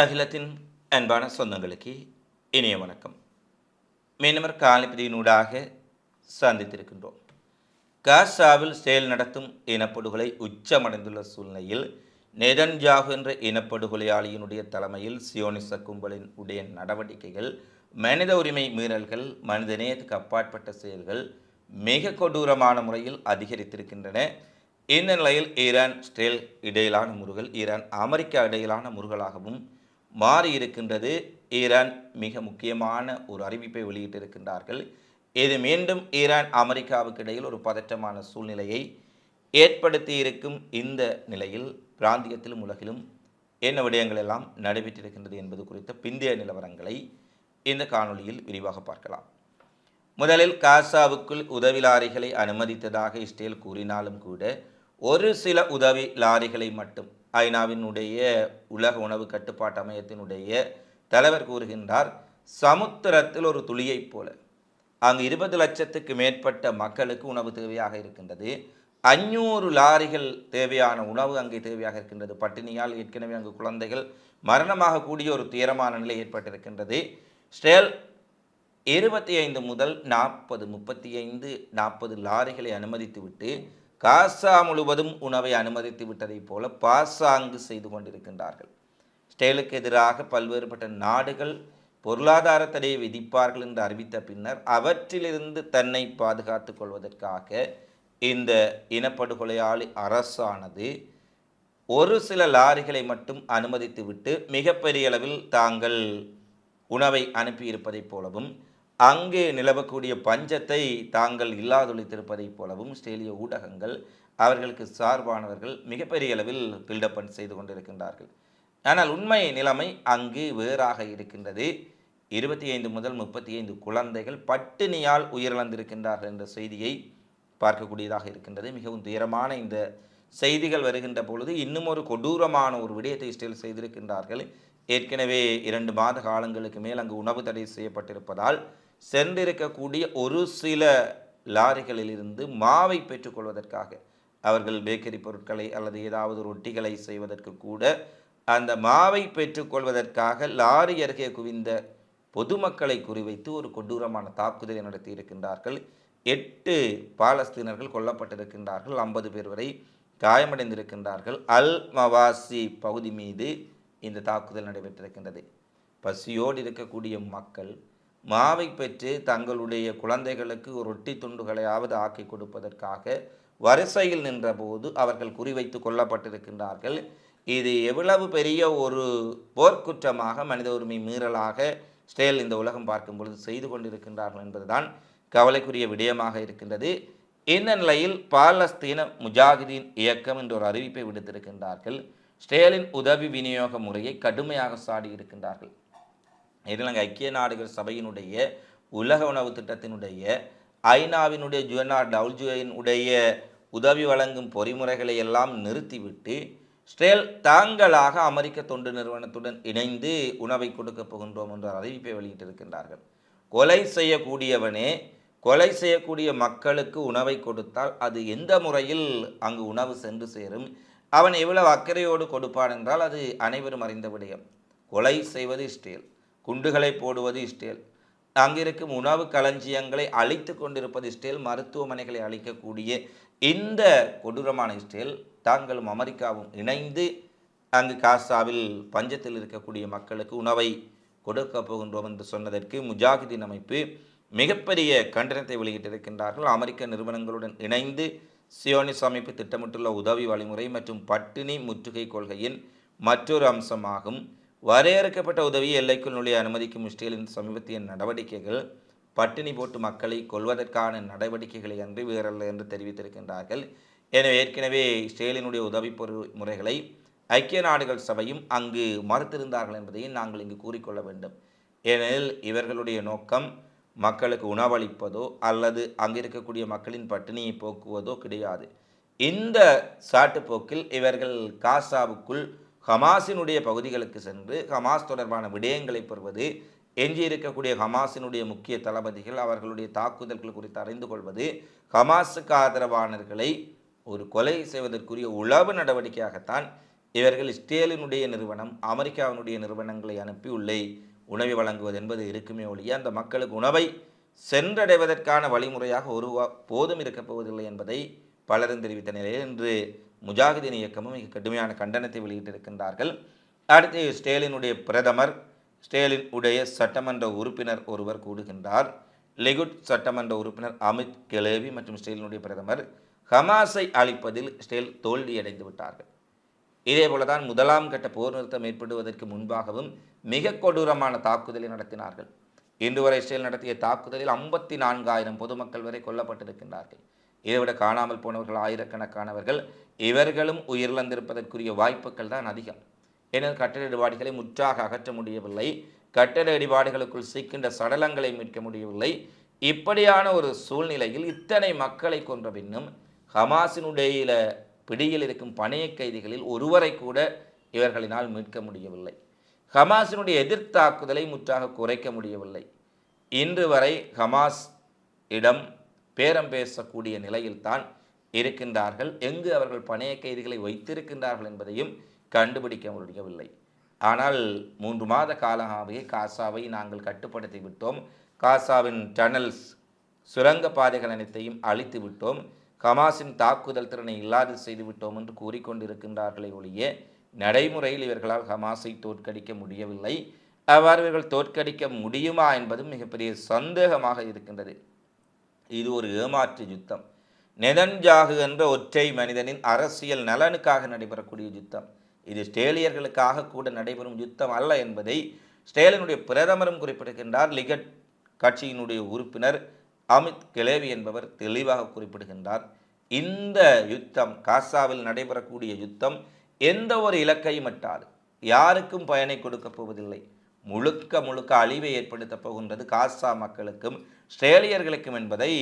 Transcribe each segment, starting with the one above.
அகிலத்தின் அன்பான சொந்தங்களுக்கு இனிய வணக்கம். மீனவர் காலிப்பதியினூடாக சந்தித்திருக்கின்றோம். காசாவில் செயல் நடத்தும் இனப்படுகொலை உச்சமடைந்துள்ள சூழ்நிலையில் நெதன்ஜாகு என்ற இனப்படுகொலையாளியினுடைய தலைமையில் சியோனிச கும்பலின் உடைய நடவடிக்கைகள் மனித உரிமை மீறல்கள் மனிதநேயத்துக்கு அப்பாற்பட்ட செயல்கள் மிக கொடூரமான முறையில் அதிகரித்திருக்கின்றன. இந்த நிலையில் ஈரான் ஸ்டேல் இடையிலான முருகல் ஈரான் அமெரிக்கா இடையிலான முருகலாகவும் மாறி இருக்கின்றது ஈரான் மிக முக்கியமான ஒரு அறிவிப்பை வெளியிட்டிருக்கின்றார்கள். இது மீண்டும் ஈரான் அமெரிக்காவுக்கு இடையில் ஒரு பதற்றமான சூழ்நிலையை ஏற்படுத்தி இருக்கும் இந்த நிலையில் பிராந்தியத்திலும் உலகிலும் என்ன விடயங்கள் எல்லாம் நடைபெற்றிருக்கின்றது என்பது குறித்த பிந்தைய நிலவரங்களை இந்த காணொளியில் விரிவாக பார்க்கலாம். முதலில் காசாவுக்குள் உதவி லாரிகளை அனுமதித்ததாக இஸ்ரேல் கூறினாலும் கூட ஒரு சில உதவி லாரிகளை மட்டும் ஐநாவினுடைய உலக உணவு கட்டுப்பாட்டு அமையத்தினுடைய தலைவர் கூறுகின்றார் சமுத்திரத்தில் ஒரு துளியைப் போல. அங்கு இருபது லட்சத்துக்கு மேற்பட்ட மக்களுக்கு உணவு தேவையாக இருக்கின்றது. அஞ்சூறு லாரிகள் தேவையான உணவு அங்கே தேவையாக இருக்கின்றது. பட்டினியால் ஏற்கனவே அங்கு குழந்தைகள் மரணமாக கூடிய ஒரு துயரமான நிலை ஏற்பட்டிருக்கின்றது. ஸ்டேல் இருபத்தி ஐந்து முதல் நாற்பது முப்பத்தி ஐந்து நாற்பது லாரிகளை அனுமதித்துவிட்டு காசா முழுவதும் உணவை அனுமதித்து விட்டதைப் போல பாசாங்கு செய்து கொண்டிருக்கின்றார்கள். ஸ்டேலுக்கு எதிராக பல்வேறுபட்ட நாடுகள் பொருளாதார தடையை விதிப்பார்கள் என்று அறிவித்த பின்னர் அவற்றிலிருந்து தன்னை பாதுகாத்துக் கொள்வதற்காக இந்த இனப்படுகொலையாளி அரசானது ஒரு சில லாரிகளை மட்டும் அனுமதித்துவிட்டு மிகப்பெரிய அளவில் தாங்கள் உணவை அனுப்பியிருப்பதைப் போலவும் அங்கே நிலவக்கூடிய பஞ்சத்தை தாங்கள் இல்லாதொழித்திருப்பதைப் போலவும் ஸ்டேலிய ஊடகங்கள் அவர்களுக்கு சார்பானவர்கள் மிகப்பெரிய அளவில் பில்டப் செய்து கொண்டிருக்கின்றார்கள். ஆனால் உண்மை நிலைமை அங்கு வேறாக இருக்கின்றது. இருபத்தி ஐந்து முதல் முப்பத்தி ஐந்து குழந்தைகள் பட்டினியால் உயிரிழந்திருக்கின்றார்கள் என்ற செய்தியை பார்க்கக்கூடியதாக இருக்கின்றது. மிகவும் துயரமான இந்த செய்திகள் வருகின்ற பொழுது இன்னும் ஒரு கொடூரமான ஒரு விடயத்தை இஸ்ரேல் செய்திருக்கின்றார்கள். ஏற்கனவே இரண்டு மாத காலங்களுக்கு மேல் அங்கு உணவு தடை செய்யப்பட்டிருப்பதால் சென்றிருக்கக்கூடிய ஒரு சில லாரிகளிலிருந்து மாவை பெற்றுக்கொள்வதற்காக அவர்கள் பேக்கரி பொருட்களை அல்லது ஏதாவது ரொட்டிகளை செய்வதற்கு கூட அந்த மாவை பெற்றுக்கொள்வதற்காக லாரி அருகே குவிந்த பொதுமக்களை குறிவைத்து ஒரு கொடூரமான தாக்குதலை நடத்தி இருக்கின்றார்கள் எட்டு பாலஸ்தீனர்கள் கொல்லப்பட்டிருக்கின்றார்கள். ஐம்பது பேர் வரை காயமடைந்திருக்கின்றார்கள். அல் மவாசி பகுதி மீது இந்த தாக்குதல் நடைபெற்றிருக்கின்றது. பசியோடு இருக்கக்கூடிய மக்கள் மாவை பெற்று தங்களுடைய குழந்தைகளுக்கு ஒரு ரொட்டி துண்டுகளையாவது ஆக்கி கொடுப்பதற்காக வரிசையில் நின்றபோது அவர்கள் குறிவைத்து கொல்லப்பட்டிருக்கின்றார்கள். இது எவ்வளவு பெரிய ஒரு போர்க்குற்றமாக மனித உரிமை மீறலாக ஸ்டேல் இந்த உலகம் பார்க்கும் பொழுது செய்து கொண்டிருக்கின்றார்கள் என்பதுதான் கவலைக்குரிய விடயமாக இருக்கின்றது. இந்த நிலையில் பாலஸ்தீன முஜாஹிதீன் இயக்கம் என்ற ஒரு அறிவிப்பை விடுத்திருக்கின்றார்கள். ஸ்டேலின் உதவி விநியோக முறையை கடுமையாக சாடியிருக்கின்றார்கள். இலங்கை ஐக்கிய நாடுகள் சபையினுடைய உலக உணவு திட்டத்தினுடைய ஐநாவினுடைய ஜுஎன்ஆர் டவுல்ஜுவினுடைய உதவி வழங்கும் பொறிமுறைகளை எல்லாம் நிறுத்திவிட்டு ஸ்ட்ரேல் தாங்களாக அமெரிக்க தொண்டு நிறுவனத்துடன் இணைந்து உணவை கொடுக்கப் போகின்றோம் என்ற அறிவிப்பை வெளியிட்டிருக்கின்றார்கள். கொலை செய்யக்கூடியவனே கொலை செய்யக்கூடிய மக்களுக்கு உணவை கொடுத்தால் அது எந்த முறையில் அங்கு உணவு சென்று சேரும்? அவன் எவ்வளவு அக்கறையோடு கொடுப்பான் என்றால் அது அனைவரும் அறிந்த விடயம். கொலை செய்வது ஸ்டேல் குண்டுகளை போடுவது இஸ்ரேல். அங்கிருக்கும் உணவு களஞ்சியங்களை அழித்து கொண்டிருப்பது இஸ்ரேல் மருத்துவமனைகளை அழிக்கக்கூடிய இந்த கொடூரமான இஸ்ரேல் தாங்களும் அமெரிக்காவும் இணைந்து அங்கு காசாவில் பஞ்சத்தில் இருக்கக்கூடிய மக்களுக்கு உணவை கொடுக்க போகின்றோம் என்று சொன்னதற்கு முஜாஹிதீன் அமைப்பு மிகப்பெரிய கண்டனத்தை வெளியிட்டிருக்கின்றார்கள். அமெரிக்க நிறுவனங்களுடன் இணைந்து சியோனிஸ் அமைப்பு திட்டமிட்டுள்ள உதவி வழிமுறை மற்றும் பட்டினி முற்றுகை கொள்கையின் மற்றொரு அம்சமாகும் வரையறுக்கப்பட்ட உதவியை எல்லைக்குள் நுழைய அனுமதிக்கும் இஸ்ரேலின் சமீபத்திய நடவடிக்கைகள் பட்டினி போட்டு மக்களை கொள்வதற்கான நடவடிக்கைகளை அன்றி வேறல்ல என்று தெரிவித்திருக்கின்றார்கள். எனவே ஏற்கனவே இஸ்ரேலினுடைய உதவி முறைகளை ஐக்கிய நாடுகள் சபையும் அங்கு மறுத்திருந்தார்கள் என்பதையும் நாங்கள் இங்கு கூறிக்கொள்ள வேண்டும். ஏனெனில் இவர்களுடைய நோக்கம் மக்களுக்கு உணவளிப்பதோ அல்லது அங்கு இருக்கக்கூடிய மக்களின் பட்டினியை போக்குவதோ கிடையாது. இந்த சாட்டுப்போக்கில் இவர்கள் காசாவுக்குள் ஹமாஸினுடைய பகுதிகளுக்கு சென்று ஹமாஸ் தொடர்பான விடயங்களை பெறுவது எஞ்சி இருக்கக்கூடிய ஹமாஸினுடைய முக்கிய தளபதிகள் அவர்களுடைய தாக்குதல்கள் குறித்து அறிந்து கொள்வது ஹமாஸுக்கு ஆதரவானவர்களை ஒரு கொலை செய்வதற்குரிய உளவு நடவடிக்கையாகத்தான் இவர்கள் இஸ்ரேலினுடைய நிறுவனம் அமெரிக்காவினுடைய நிறுவனங்களை அனுப்பி உள்ளே உணவை வழங்குவது என்பது இருக்குமே ஒழிய அந்த மக்களுக்கு உணவை சென்றடைவதற்கான வழிமுறையாக ஒரு போதும் இருக்கப் போவதில்லை என்பதை பலரும் தெரிவித்த நிலையில் இன்று முஜாஹிதீன் இயக்கமும் மிக கடுமையான கண்டனத்தை வெளியிட்டிருக்கின்றார்கள். அடுத்து ஸ்டேலினுடைய பிரதமர் ஸ்டேலின் உடைய சட்டமன்ற உறுப்பினர் ஒருவர் கூடுகின்றார். லெகுட் சட்டமன்ற உறுப்பினர் அமித் கெலேவி மற்றும் ஸ்டேலினுடைய பிரதமர் ஹமாஸை அழிப்பதில் ஸ்டேல் தோல்வியடைந்து விட்டார்கள். இதேபோல தான் முதலாம் கட்ட போர் நிறுத்தம் ஏற்படுவதற்கு முன்பாகவும் மிக கொடூரமான தாக்குதலை நடத்தினார்கள். இன்று வரை இஸ்ரேல் நடத்திய தாக்குதலில் ஐம்பத்தி நான்காயிரம் பொதுமக்கள் வரை கொல்லப்பட்டிருக்கின்றார்கள். இதைவிட காணாமல் போனவர்கள் ஆயிரக்கணக்கானவர்கள் இவர்களும் உயிரிழந்திருப்பதற்குரிய வாய்ப்புகள் தான் அதிகம். ஏனெனில் கட்டட இடிபாடுகளை முற்றாக அகற்ற முடியவில்லை. கட்டட இடிபாடுகளுக்குள் சிக்கின்ற சடலங்களை மீட்க முடியவில்லை. இப்படியான ஒரு சூழ்நிலையில் இத்தனை மக்களை கொன்ற பின்னும் ஹமாஸினுடைய பிடியில் இருக்கும் பணைய கைதிகளில் ஒருவரை கூட இவர்களினால் மீட்க முடியவில்லை. ஹமாஸினுடைய எதிர்த்தாக்குதலை முற்றாக குறைக்க முடியவில்லை. இன்று வரை ஹமாஸ் இடம் பேரம் பேசக்கூடிய நிலையில்தான் இருக்கின்றார்கள். எங்கு அவர்கள் பணைய கைதிகளை வைத்திருக்கின்றார்கள் என்பதையும் கண்டுபிடிக்க முடியவில்லை. ஆனால் மூன்று மாத காலமாகவே காசாவை நாங்கள் கட்டுப்படுத்தி விட்டோம். காசாவின் டனல்ஸ் சுரங்க பாதைகள் அனைத்தையும் அழித்து விட்டோம். ஹமாஸின் தாக்குதல் திறனை இல்லாது செய்து விட்டோம் என்று கூறிக்கொண்டிருக்கின்றார்களே ஒழிய நடைமுறையில் இவர்களால் ஹமாஸை தோற்கடிக்க முடியவில்லை. அவ்வாறு இவர்கள் தோற்கடிக்க முடியுமா என்பதும் மிகப்பெரிய சந்தேகமாக இருக்கின்றது. இது ஒரு ஏமாற்று யுத்தம். நெதன்ஜாகு என்ற ஒற்றை மனிதனின் அரசியல் நலனுக்காக நடைபெறக்கூடிய யுத்தம். இது ஸ்டேலியர்களுக்காக கூட நடைபெறும் யுத்தம் அல்ல என்பதை ஸ்டேலினுடைய பிரதமரும் குறிப்பிடுகின்றார். லிகட் கட்சியினுடைய உறுப்பினர் அமித் கிளேவி என்பவர் தெளிவாக குறிப்பிடுகின்றார். இந்த யுத்தம் காசாவில் நடைபெறக்கூடிய யுத்தம் எந்த ஒரு இலக்கையும் எட்டாது. யாருக்கும் பயனை கொடுக்கப் போவதில்லை. முழுக்க முழுக்க அழிவை ஏற்படுத்தப் போகின்றது காசா மக்களுக்கும். ஸ்ட்ரேலியர்களுக்கும் என்பதை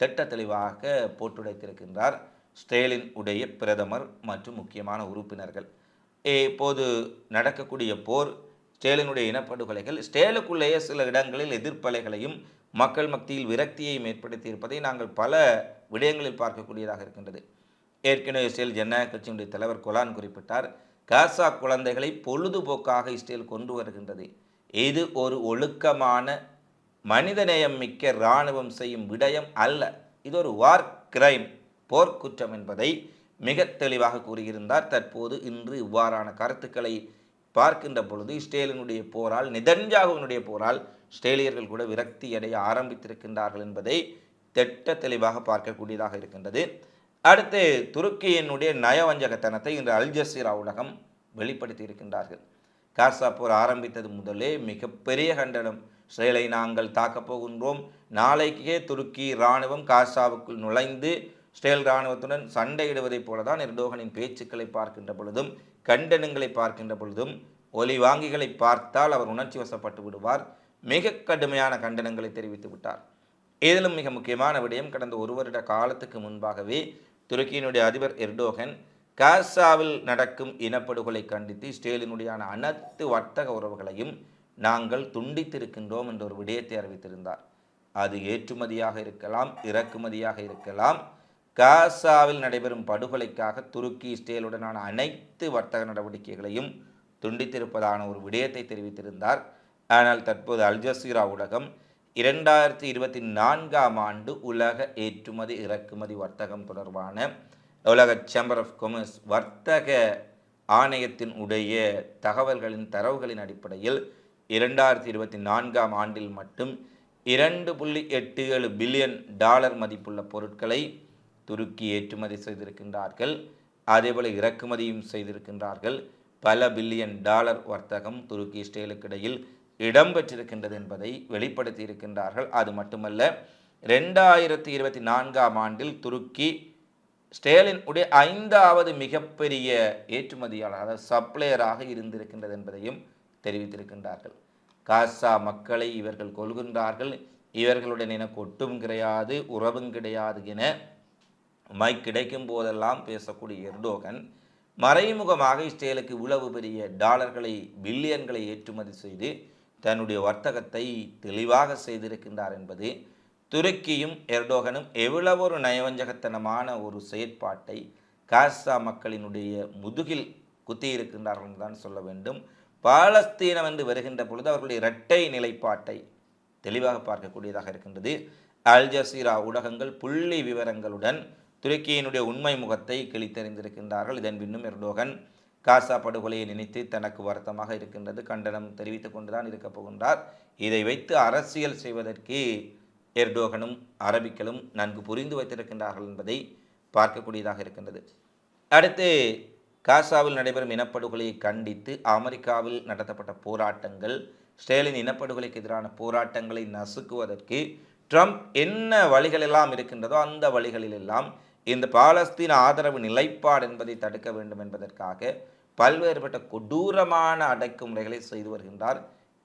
திட்ட தெளிவாக போட்டுடைத்திருக்கின்றார் ஸ்டேலின் உடைய பிரதமர் மற்றும் முக்கியமான உறுப்பினர்கள். இப்போது நடக்கக்கூடிய போர் ஸ்டேலினுடைய இனப்படுகொலைகள் ஸ்டேலுக்குள்ளேயே சில இடங்களில் எதிர்ப்பலைகளையும் மக்கள் மத்தியில் விரக்தியையும் ஏற்படுத்தியிருப்பதை நாங்கள் பல விடயங்களில் பார்க்கக்கூடியதாக இருக்கின்றது. ஏற்கனவே இஸ்ரேல் ஜனநாயக கட்சியினுடைய தலைவர் கொலான் குறிப்பிட்டார் காசா குழந்தைகளை பொழுதுபோக்காக இஸ்ரேல் கொண்டு வருகின்றது. இது ஒரு ஒழுக்கமான மனிதநேயம் மிக்க இராணுவம் செய்யும் விடயம் அல்ல. இது ஒரு வார் கிரைம் போர்க்குற்றம் என்பதை மிக தெளிவாக கூறியிருந்தார். தற்போது இன்று இவ்வாறான கருத்துக்களை பார்க்கின்ற பொழுது இஸ்ரேலினுடைய போரால் நிதன்ஜாகுவினுடைய போரால் இஸ்ரேலியர்கள் கூட விரக்தி அடைய ஆரம்பித்திருக்கின்றார்கள் என்பதை திட்ட தெளிவாக பார்க்கக்கூடியதாக இருக்கின்றது. அடுத்து துருக்கியினுடைய நயவஞ்சகத்தனத்தை இன்று அல்ஜசீரா உலகம் வெளிப்படுத்தி இருக்கின்றார்கள் காசா போர் ஆரம்பித்தது முதலே மிகப்பெரிய கண்டனம். இஸ்ரேலை நாங்கள் தாக்கப் போகின்றோம். நாளைக்கே துருக்கி இராணுவம் காசாவுக்குள் நுழைந்து இஸ்ரேல் இராணுவத்துடன் சண்டையிடுவதைப் போலதான் எர்டோகனின் பேச்சுக்களை பார்க்கின்ற பொழுதும் கண்டனங்களை பார்க்கின்ற பொழுதும் ஒலி வாங்கிகளை பார்த்தால் அவர் உணர்ச்சி வசப்பட்டு விடுவார். மிக கடுமையான கண்டனங்களை தெரிவித்து விட்டார். இதிலும் மிக முக்கியமான விடயம் கடந்த ஒரு வருட காலத்துக்கு முன்பாகவே துருக்கியினுடைய அதிபர் எர்டோகன் காசாவில் நடக்கும் இனப்படுகொலை கண்டித்து இஸ்ரேலினுடையான அனைத்து வர்த்தக உறவுகளையும் நாங்கள் துண்டித்திருக்கின்றோம் என்ற ஒரு விடயத்தை அறிவித்திருந்தார். அது ஏற்றுமதியாக இருக்கலாம் இறக்குமதியாக இருக்கலாம். காசாவில் நடைபெறும் படுகொலைக்காக துருக்கி இஸ்ரேலுடனான அனைத்து வர்த்தக நடவடிக்கைகளையும் துண்டித்திருப்பதான ஒரு விடயத்தை தெரிவித்திருந்தார். ஆனால் தற்போது அல்ஜசீரா ஊடகம் இரண்டாயிரத்தி இருபத்தி நான்காம் ஆண்டு உலக ஏற்றுமதி இறக்குமதி வர்த்தகம் தொடர்பான உலக சேம்பர் ஆஃப் கொமர்ஸ் வர்த்தக ஆணையத்தின் உடைய தகவல்களின் தரவுகளின் அடிப்படையில் இரண்டாயிரத்தி இருபத்தி நான்காம் ஆண்டில் மட்டும் இரண்டு புள்ளி எட்டு ஏழு பில்லியன் டாலர் மதிப்புள்ள பொருட்களை துருக்கி ஏற்றுமதி செய்திருக்கின்றார்கள். அதேபோல் இறக்குமதியும் செய்திருக்கின்றார்கள். பல பில்லியன் டாலர் வர்த்தகம் துருக்கி இஸ்ரேலுக்கு இடையில் இடம்பெற்றிருக்கின்றது என்பதை வெளிப்படுத்தி இருக்கின்றார்கள் அது மட்டுமல்ல ரெண்டாயிரத்தி இருபத்தி நான்காம் ஆண்டில் துருக்கி ஸ்டேலின் உடைய ஐந்தாவது மிகப்பெரிய ஏற்றுமதியாளர் அதாவது சப்ளையராக இருந்திருக்கின்றது என்பதையும் தெரிவித்திருக்கின்றார்கள். காசா மக்களை இவர்கள் கொள்கின்றார்கள் இவர்களுடன் எனக்கு ஒட்டும் கிடையாது உறவும் கிடையாது என மைக் கிடைக்கும் போதெல்லாம் பேசக்கூடிய எர்டோகன் மறைமுகமாக இஸ்ரேலுக்கு இவ்வளவு பெரிய டாலர்களை பில்லியன்களை ஏற்றுமதி செய்து தன்னுடைய வர்த்தகத்தை தெளிவாக செய்திருக்கின்றார் என்பது துருக்கியும் எர்டோகனும் எவ்வளவு ஒரு நயவஞ்சகத்தனமான ஒரு செயற்பாட்டை காசா மக்களினுடைய முதுகில் குத்தியிருக்கின்றார்கள் தான் சொல்ல வேண்டும். பாலஸ்தீனம் என்று வருகின்ற பொழுது அவர்களுடைய இரட்டை நிலைப்பாட்டை தெளிவாக பார்க்கக்கூடியதாக இருக்கின்றது. அல் ஜசீரா ஊடகங்கள் புள்ளி விவரங்களுடன் துருக்கியினுடைய உண்மை முகத்தை கிழித்தறிந்திருக்கின்றார்கள். இதன் பின்னும் எர்டோகன் காசா படுகொலையை நினைத்து தனக்கு வருத்தமாக இருக்கின்றது. கண்டனம் தெரிவித்துக் கொண்டுதான் இருக்கப் போகின்றார். இதை வைத்து அரசியல் செய்வதற்கு எர்டோகனும் அரபிக்களும் நன்கு புரிந்து வைத்திருக்கின்றார்கள் என்பதை பார்க்கக்கூடியதாக இருக்கின்றது. அடுத்து காசாவில் நடைபெறும் இனப்படுகொலையை கண்டித்து அமெரிக்காவில் நடத்தப்பட்ட போராட்டங்கள் ஸ்டேலின் இனப்படுகொலைக்கு எதிரான போராட்டங்களை நசுக்குவதற்கு ட்ரம்ப் என்ன வழிகளெல்லாம் இருக்கின்றதோ அந்த வழிகளிலெல்லாம் இந்த பாலஸ்தீன ஆதரவு நிலைப்பாடு என்பதை தடுக்க வேண்டும் என்பதற்காக பல்வேறுபட்ட கொடூரமான அடக்குமுறைகளை செய்து வருகின்றார்.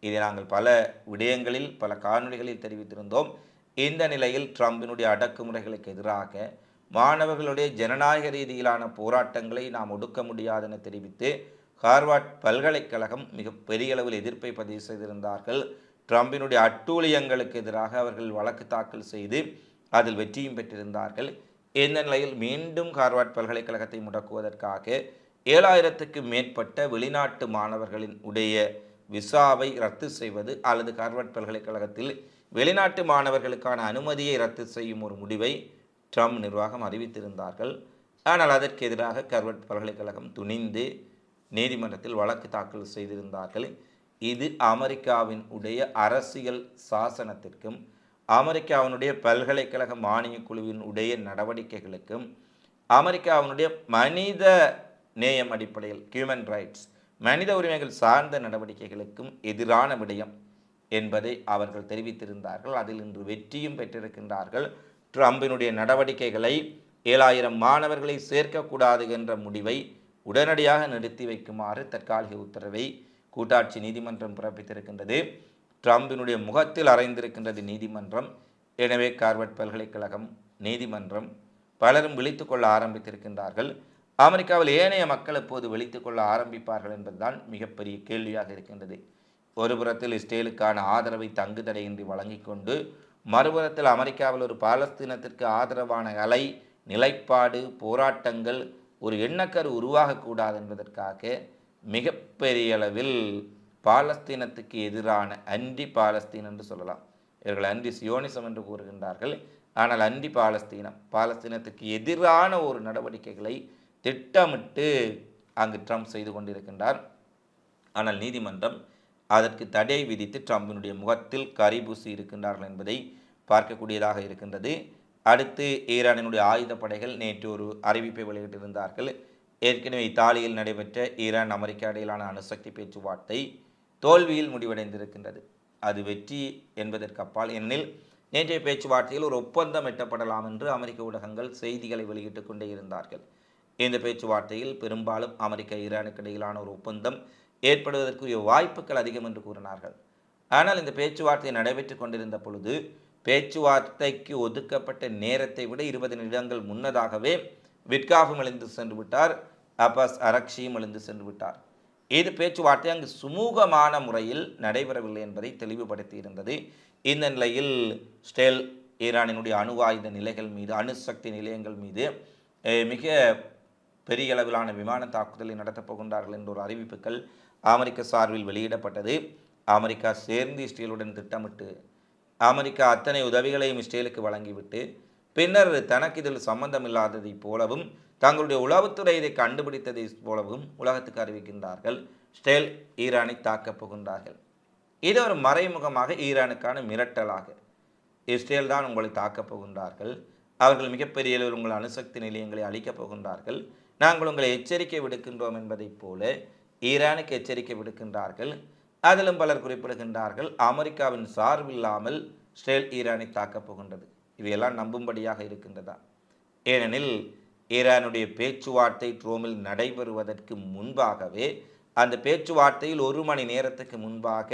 இதை நாங்கள் பல விடயங்களில் பல காணொலிகளில் தெரிவித்திருந்தோம். இந்த நிலையில் ட்ரம்பினுடைய அடக்குமுறைகளுக்கு எதிராக மாணவர்களுடைய ஜனநாயக ரீதியிலான போராட்டங்களை நாம் ஒடுக்க முடியாது என தெரிவித்து ஹார்வார்ட் பல்கலைக்கழகம் மிக பெரிய அளவில் எதிர்ப்பை பதிவு செய்திருந்தார்கள். ட்ரம்பினுடைய அட்டூழியங்களுக்கு எதிராக அவர்கள் வழக்கு தாக்கல் செய்து அதில் வெற்றியும் பெற்றிருந்தார்கள். இந்த நிலையில் மீண்டும் ஹார்வார்ட் பல்கலைக்கழகத்தை முடக்குவதற்காக ஏழாயிரத்துக்கு மேற்பட்ட வெளிநாட்டு மாணவர்களின் உடைய விசாவை ரத்து செய்வது அல்லது ஹார்வர்ட் பல்கலைக்கழகத்தில் வெளிநாட்டு மாணவர்களுக்கான அனுமதியை ரத்து செய்யும் ஒரு முடிவை ட்ரம்ப் நிர்வாகம் அறிவித்திருந்தார்கள். ஆனால் அதற்கு எதிராக கர்வட் பல்கலைக்கழகம் துணிந்து நீதிமன்றத்தில் வழக்கு தாக்கல் செய்திருந்தார்கள். இது அமெரிக்காவின் உடைய அரசியல் சாசனத்திற்கும் அமெரிக்காவினுடைய பல்கலைக்கழக மானியக் குழுவின் உடைய நடவடிக்கைகளுக்கும் அமெரிக்காவினுடைய மனித நேயம் அடிப்படையில் ஹியூமன் ரைட்ஸ் மனித உரிமைகள் சார்ந்த நடவடிக்கைகளுக்கும் எதிரான விடயம். என்பதை அவர்கள் தெரிவித்திருந்தார்கள். அதில் இன்று வெற்றியும் பெற்றிருக்கின்றார்கள். ட்ரம்பினுடைய நடவடிக்கைகளை ஏழாயிரம் மாணவர்களை சேர்க்கக்கூடாது என்ற முடிவை உடனடியாக நிறுத்தி வைக்குமாறு தற்காலிக உத்தரவை கூட்டாட்சி நீதிமன்றம் பிறப்பித்திருக்கின்றது. ட்ரம்பினுடைய முகத்தில் அறைந்திருக்கின்றது நீதிமன்றம். எனவே கார்வர்ட் பல்கலைக்கழகம் நீதிமன்றம் பலரும் விழித்து கொள்ள ஆரம்பித்திருக்கின்றார்கள். அமெரிக்காவில் ஏனைய மக்கள் எப்போது விழித்து கொள்ள ஆரம்பிப்பார்கள் என்பதுதான் மிகப்பெரிய கேள்வியாக இருக்கின்றது. ஒரு புறத்தில் இஸ்ரேலுக்கான ஆதரவை தங்கு தடையின்றி கொண்டு மறுபுறத்தில் அமெரிக்காவில் ஒரு பாலஸ்தீனத்திற்கு ஆதரவான அலை நிலைப்பாடு போராட்டங்கள் ஒரு எண்ணக்கரு உருவாகக்கூடாது என்பதற்காக மிகப்பெரிய அளவில் பாலஸ்தீனத்துக்கு எதிரான அண்டி பாலஸ்தீன் என்று சொல்லலாம். இவர்கள் அண்டி சியோனிசம் என்று கூறுகின்றார்கள். ஆனால் அண்டி பாலஸ்தீனம் பாலஸ்தீனத்துக்கு எதிரான ஒரு நடவடிக்கைகளை திட்டமிட்டு அங்கு ட்ரம்ப் செய்து கொண்டிருக்கின்றார். ஆனால் நீதிமன்றம் அதற்கு தடை விதித்து ட்ரம்பினுடைய முகத்தில் கரிபூசி இருக்கின்றார்கள் என்பதை பார்க்கக்கூடியதாக இருக்கின்றது. அடுத்து ஈரானினுடைய ஆயுதப்படைகள் நேற்று ஒரு அறிவிப்பை வெளியிட்டிருந்தார்கள். ஏற்கனவே இத்தாலியில் நடைபெற்ற ஈரான் அமெரிக்கா இடையிலான அணுசக்தி பேச்சுவார்த்தை தோல்வியில் முடிவடைந்திருக்கின்றது. அது வெற்றி என்பதற்கு அப்பால் ஏனெனில் நேற்றைய பேச்சுவார்த்தையில் ஒரு ஒப்பந்தம் எட்டப்படலாம் என்று அமெரிக்க ஊடகங்கள் செய்திகளை வெளியிட்டு கொண்டே இருந்தார்கள். இந்த பேச்சுவார்த்தையில் பெரும்பாலும் அமெரிக்க ஈரானுக்கு இடையிலான ஒரு ஒப்பந்தம் ஏற்படுவதற்குரிய வாய்ப்புகள் அதிகம் என்று கூறினார்கள். ஆனால் இந்த பேச்சுவார்த்தை நடைபெற்று கொண்டிருந்த பொழுது பேச்சுவார்த்தைக்கு ஒதுக்கப்பட்ட நேரத்தை விட இருபது நிமிடங்கள் முன்னதாகவே விட்காஃபும் எழுந்து சென்று விட்டார். அப்பாஸ் அரக்ஷியும் எழுந்து சென்று விட்டார். இது பேச்சுவார்த்தை அங்கு சுமூகமான முறையில் நடைபெறவில்லை என்பதை தெளிவுபடுத்தி இருந்தது இந்த நிலையில் ஸ்டேல் ஈரானினுடைய அணுவாயுத நிலைகள் மீது அணுசக்தி நிலையங்கள் மீது மிக பெரிய அளவிலான விமான தாக்குதலை நடத்தப் போகின்றார்கள் என்ற ஒரு அறிவிப்புகள் அமெரிக்க சார்பில் வெளியிடப்பட்டது. அமெரிக்கா சேர்ந்து இஸ்ரேலுடன் திட்டமிட்டு அமெரிக்கா அத்தனை உதவிகளையும் இஸ்ரேலுக்கு வழங்கிவிட்டு பின்னர் தனக்கு இதில் சம்பந்தமில்லாததைப் போலவும் தங்களுடைய உளவுத்துறை இதை கண்டுபிடித்ததை போலவும் உலகத்துக்கு அறிவிக்கின்றார்கள். ஸ்டேல் ஈரானை தாக்கப் போகின்றார்கள். இது ஒரு மறைமுகமாக ஈரானுக்கான மிரட்டலாக. இஸ்ரேல் தான் உங்களை தாக்கப் போகின்றார்கள். அவர்கள் மிகப்பெரிய அளவில் உங்கள் அணுசக்தி நிலையங்களை அழிக்கப் போகின்றார்கள். நாங்கள் உங்களை எச்சரிக்கை விடுக்கின்றோம் என்பதைப் போல ஈரானுக்கு எச்சரிக்கை விடுக்கின்றார்கள். அதிலும் பலர் குறிப்பிடுகின்றார்கள் அமெரிக்காவின் சார்பில்லாமல் ஸ்டேல் ஈரானை தாக்கப் போகின்றது. இவையெல்லாம் நம்பும்படியாக இருக்கின்றதா? ஏனெனில் ஈரானுடைய பேச்சுவார்த்தை ட்ரோமில் நடைபெறுவதற்கு முன்பாகவே அந்த பேச்சுவார்த்தையில் ஒரு மணி நேரத்துக்கு முன்பாக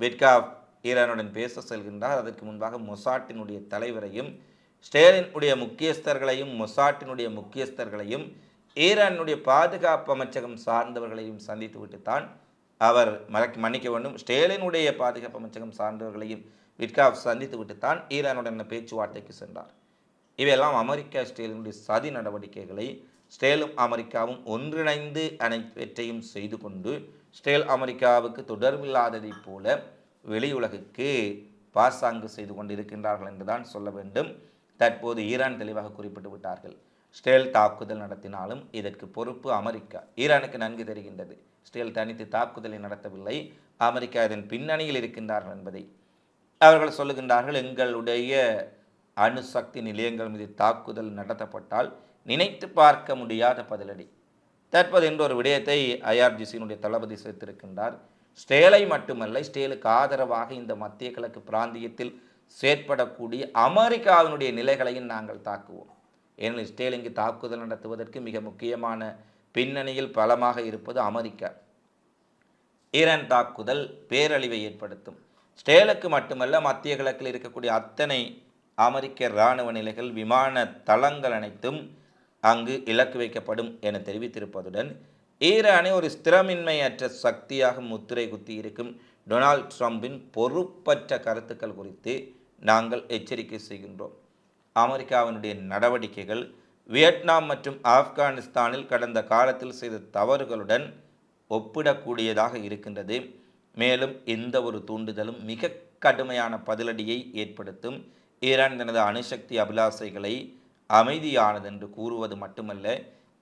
வெட்கா ஈரானுடன் பேச செல்கின்றார். அதற்கு முன்பாக மொசாட்டினுடைய தலைவரையும் ஸ்டேலினுடைய முக்கியஸ்தர்களையும் மொசாட்டினுடைய முக்கியஸ்தர்களையும் ஈரானுடைய பாதுகாப்பு அமைச்சகம் சார்ந்தவர்களையும் சந்தித்து விட்டுத்தான் அவர் மறக்க மன்னிக்க வேண்டும். ஸ்டேலினுடைய பாதுகாப்பு அமைச்சகம் சார்ந்தவர்களையும் விட்காப் சந்தித்து விட்டுத்தான் ஈரானுடன் பேச்சுவார்த்தைக்கு சென்றார். இவையெல்லாம் அமெரிக்கா ஸ்டேலினுடைய சதி நடவடிக்கைகளை ஸ்டேலும் அமெரிக்காவும் ஒன்றிணைந்து அனைவற்றையும் செய்து கொண்டு ஸ்டேல் அமெரிக்காவுக்கு தொடர்பில்லாததைப் போல வெளியுலகுக்கு பாசாங்கு செய்து கொண்டிருக்கின்றார்கள் என்றுதான் சொல்ல வேண்டும். தற்போது ஈரான் தெளிவாக குறிப்பிட்டு விட்டார்கள். ஸ்டேல் தாக்குதல் நடத்தினாலும் இதற்கு பொறுப்பு அமெரிக்கா. ஈரானுக்கு நன்கு தெரிகின்றது. ஸ்டேல் தனித்து தாக்குதலை நடத்தவில்லை. அமெரிக்கா இதன் பின்னணியில் இருக்கின்றார்கள் என்பதை அவர்கள் சொல்லுகின்றார்கள். எங்களுடைய அணுசக்தி நிலையங்கள் மீது தாக்குதல் நடத்தப்பட்டால் நினைத்து பார்க்க முடியாத பதிலடி. தற்போது என்ற ஒரு விடயத்தை ஐஆர்ஜிசியினுடைய தளபதி சேர்த்திருக்கின்றார். ஸ்டேலை மட்டுமல்ல ஸ்டேலுக்கு ஆதரவாக இந்த மத்திய கிழக்கு பிராந்தியத்தில் செயற்படக்கூடிய அமெரிக்காவினுடைய நிலைகளையும் நாங்கள் தாக்குவோம். ஏனெனில் ஸ்டேல் இங்கு தாக்குதல் நடத்துவதற்கு மிக முக்கியமான பின்னணியில் பலமாக இருப்பது அமெரிக்கா. ஈரான் தாக்குதல் பேரழிவை ஏற்படுத்தும். ஸ்டேலுக்கு மட்டுமல்ல மத்திய கிழக்கில் இருக்கக்கூடிய அத்தனை அமெரிக்க இராணுவ நிலைகள் விமான தளங்கள் அனைத்தும் அங்கு இலக்கு வைக்கப்படும் என தெரிவித்திருப்பதுடன் ஈரானை ஒரு ஸ்திரமின்மையற்ற சக்தியாக முத்திரை குத்தி இருக்கும் டொனால்ட் ட்ரம்பின் பொறுப்பற்ற கருத்துக்கள் குறித்து நாங்கள் எச்சரிக்கை செய்கின்றோம். அமெரிக்காவினுடைய நடவடிக்கைகள் வியட்நாம் மற்றும் ஆப்கானிஸ்தானில் கடந்த காலத்தில் செய்த தவறுகளுடன் ஒப்பிடக்கூடியதாக இருக்கின்றது. மேலும் எந்த ஒரு தூண்டுதலும் மிக கடுமையான பதிலடியை ஏற்படுத்தும் ஈரான் தனது அணுசக்தி அபிலாசைகளை அமைதியானது என்று கூறுவது மட்டுமல்ல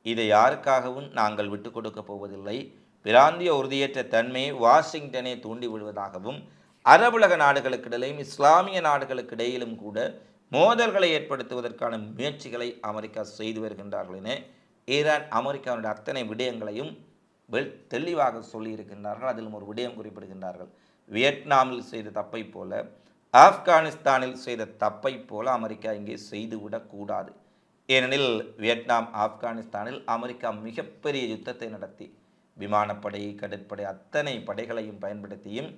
இதை யாருக்காகவும் நாங்கள் விட்டு கொடுக்க போவதில்லை. பிராந்திய உறுதியற்ற தன்மையை வாஷிங்டனே தூண்டி விடுவதாகவும் அரபுலக நாடுகளுக்கிடையிலும் இஸ்லாமிய நாடுகளுக்கிடையிலும் கூட மோதல்களை ஏற்படுத்துவதற்கான முயற்சிகளை அமெரிக்கா செய்து வருகின்றார்களே ஈரான் அமெரிக்காவினுடைய அத்தனை விடயங்களையும் வெள் தெளிவாக சொல்லியிருக்கின்றார்கள். அதிலும் ஒரு விடயம் குறிப்பிடுகின்றார்கள். வியட்நாமில் செய்த தப்பை போல ஆப்கானிஸ்தானில் செய்த தப்பை போல அமெரிக்கா இங்கே செய்துவிடக்கூடாது ஏனெனில் வியட்நாம் ஆப்கானிஸ்தானில் அமெரிக்கா மிகப்பெரிய யுத்தத்தை நடத்தி விமானப்படை கடற்படை அத்தனை படைகளையும் பயன்படுத்தியும்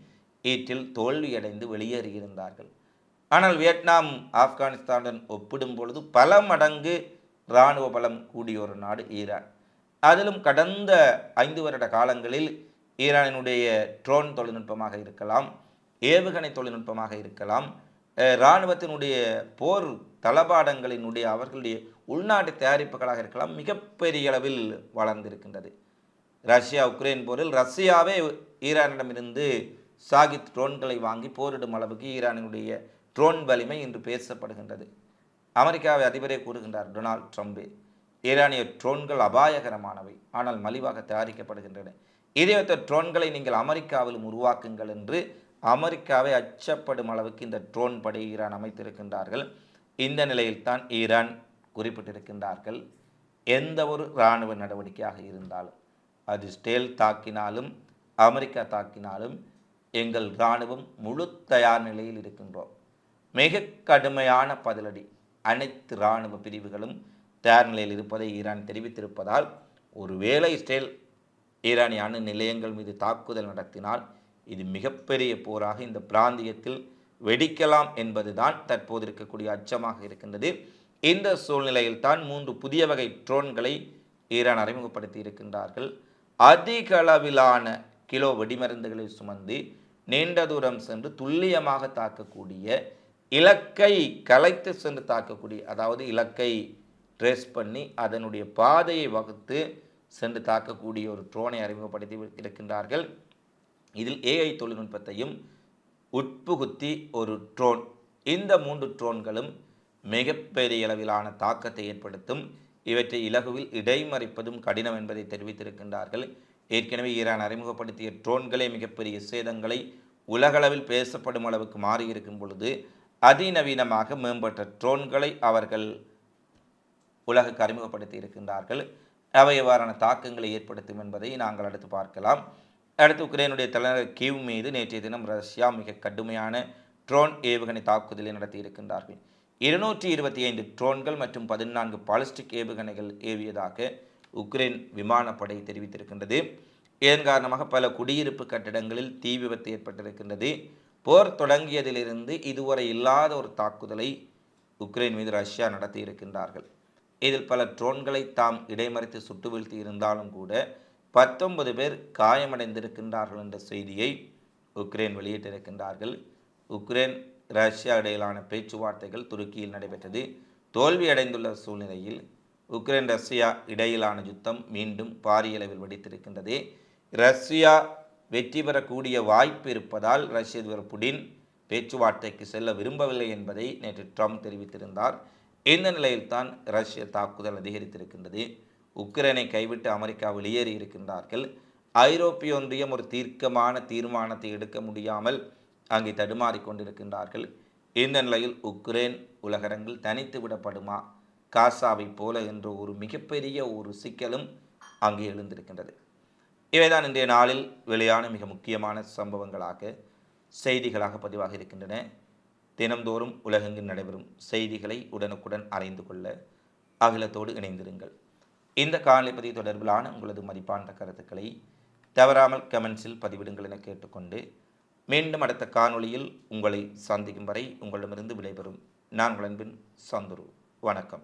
ஈற்றில் தோல்வியடைந்து வெளியேறியிருந்தார்கள். ஆனால் வியட்நாம் ஆப்கானிஸ்தானுடன் ஒப்பிடும் பொழுது பல மடங்கு இராணுவ பலம் கூடிய ஒரு நாடு ஈரான். அதிலும் கடந்த ஐந்து வருட காலங்களில் ஈரானினுடைய ட்ரோன் தொழில்நுட்பமாக இருக்கலாம் ஏவுகணை தொழில்நுட்பமாக இருக்கலாம் இராணுவத்தினுடைய போர் தளபாடங்களினுடைய அவர்களுடைய உள்நாட்டு தயாரிப்புகளாக இருக்கலாம் மிகப்பெரிய அளவில் வளர்ந்திருக்கின்றது. ரஷ்யா உக்ரைன் போரில் ரஷ்யாவே ஈரானிடமிருந்து சாகித் ட்ரோன்களை வாங்கி போரிடும் அளவுக்கு ஈரானினுடைய ட்ரோன் வலிமை இன்று பேசப்படுகின்றது. அமெரிக்காவை அதிபரே கூறுகின்றார் டொனால்ட் ட்ரம்பே. ஈரானிய ட்ரோன்கள் அபாயகரமானவை ஆனால் மலிவாக தயாரிக்கப்படுகின்றன. இதேத்த ட்ரோன்களை நீங்கள் அமெரிக்காவிலும் உருவாக்குங்கள் என்று அமெரிக்காவை அச்சப்படும் அளவுக்கு இந்த ட்ரோன் படை ஈரான் அமைத்திருக்கின்றார்கள். இந்த நிலையில்தான் ஈரான் குறிப்பிட்டிருக்கின்றார்கள். எந்த ஒரு இராணுவ நடவடிக்கையாக இருந்தாலும் அது ஸ்டேல் தாக்கினாலும் அமெரிக்கா தாக்கினாலும் எங்கள் இராணுவம் முழு தயார் நிலையில் இருக்கின்றோம். மிக கடுமையான பதிலடி. அனைத்து இராணுவ பிரிவுகளும் தயார் நிலையில் இருப்பதை ஈரான் தெரிவித்திருப்பதால் ஒருவேளை இஸ்ரேல் ஈரானிய அணு நிலையங்கள் மீது தாக்குதல் நடத்தினால் இது மிகப்பெரிய போராக இந்த பிராந்தியத்தில் வெடிக்கலாம் என்பதுதான் தற்போது இருக்கக்கூடிய அச்சமாக இருக்கின்றது. இந்த சூழ்நிலையில் தான் மூன்று புதிய வகை ட்ரோன்களை ஈரான் அறிமுகப்படுத்தி இருக்கின்றார்கள். அதிக அளவிலான கிலோ வெடிமருந்துகளை சுமந்து நீண்ட தூரம் சென்று துல்லியமாக தாக்கக்கூடிய இலக்கை கலைத்து சென்று தாக்கக்கூடிய அதாவது இலக்கை ட்ரேஸ் பண்ணி அதனுடைய பாதையை வகுத்து சென்று தாக்கக்கூடிய ஒரு ட்ரோனை அறிமுகப்படுத்தி இருக்கின்றார்கள். இதில் ஏஐ தொழில்நுட்பத்தையும் உட்புகுத்தி ஒரு ட்ரோன். இந்த மூன்று ட்ரோன்களும் மிகப்பெரிய அளவிலான தாக்கத்தை ஏற்படுத்தும். இவற்றை இலகுவில் இடைமறிப்பதும் கடினம் என்பதை தெரிவித்திருக்கின்றார்கள். ஏற்கனவே ஈரான் அறிமுகப்படுத்திய ட்ரோன்களே மிகப்பெரிய சேதங்களை உலகளவில் பேசப்படும் அளவுக்கு மாறியிருக்கும் பொழுது அதிநவீனமாக மேம்பட்ட ட்ரோன்களை அவர்கள் உலகுக்கு அறிமுகப்படுத்தி இருக்கின்றார்கள். அவை எவ்வாறான தாக்கங்களை ஏற்படுத்தும் என்பதை நாங்கள் அடுத்து பார்க்கலாம். அடுத்து உக்ரைனுடைய தலைநகர் கீவ் மீது நேற்றைய தினம் ரஷ்யா மிக கடுமையான ட்ரோன் ஏவுகணை தாக்குதலை நடத்தி இருக்கின்றார்கள். இருநூற்றி இருபத்தி ஐந்து ட்ரோன்கள் மற்றும் பதினான்கு பாலிஸ்டிக் ஏவுகணைகள் ஏவியதாக உக்ரைன் விமானப்படை தெரிவித்திருக்கின்றது. இதன் காரணமாக பல குடியிருப்பு கட்டிடங்களில் தீ விபத்து ஏற்பட்டிருக்கின்றது. போர் தொடங்கியதிலிருந்து இதுவரை இல்லாத ஒரு தாக்குதலை உக்ரைன் மீது ரஷ்யா நடத்தி இருக்கின்றார்கள். இதில் பல ட்ரோன்களை தாம் இடைமறித்து சுட்டு வீழ்த்தி இருந்தாலும் கூட பத்தொன்பது பேர் காயமடைந்திருக்கின்றார்கள் என்ற செய்தியை உக்ரைன் வெளியிட்டிருக்கின்றார்கள். உக்ரைன் ரஷ்யா இடையிலான பேச்சுவார்த்தைகள் துருக்கியில் நடைபெற்றது. தோல்வியடைந்துள்ள சூழ்நிலையில் உக்ரைன் ரஷ்யா இடையிலான யுத்தம் மீண்டும் பாரிய அளவில் வெடித்திருக்கின்றது. ரஷ்யா வெற்றி பெறக்கூடிய வாய்ப்பு இருப்பதால் ரஷ்ய அதிபர் புடின் பேச்சுவார்த்தைக்கு செல்ல விரும்பவில்லை என்பதை நேற்று ட்ரம்ப் தெரிவித்திருந்தார். இந்த நிலையில்தான் ரஷ்ய தாக்குதல் அதிகரித்திருக்கின்றது. உக்ரைனை கைவிட்டு அமெரிக்கா வெளியேறி இருக்கின்றார்கள். ஐரோப்பிய ஒன்றியம் ஒரு தீர்க்கமான தீர்மானத்தை எடுக்க முடியாமல் அங்கே தடுமாறி கொண்டிருக்கின்றார்கள். இந்த நிலையில் உக்ரைன் உலகரங்கில் தனித்து விடப்படுமா? காசாவை போல என்ற ஒரு மிகப்பெரிய ஒரு சிக்கலும் அங்கே எழுந்திருக்கின்றது. இவைதான் இன்றைய நாளில் வெளியான மிக முக்கியமான சம்பவங்களாக செய்திகளாக பதிவாக இருக்கின்றன. தினம்தோறும் உலகெங்கில் நடைபெறும் செய்திகளை உடனுக்குடன் அறிந்து கொள்ள அகிலத்தோடு இணைந்திருங்கள். இந்த காணொலி தொடர்பிலான உங்களது மதிப்பான கருத்துக்களை தவறாமல் கமெண்ட்ஸில் பதிவிடுங்கள் என கேட்டுக்கொண்டு மீண்டும் அடுத்த காணொளியில் உங்களை சந்திக்கும் வரை உங்களிடமிருந்து விடைபெறும். நான் உங்கள் சந்துரு. வணக்கம்.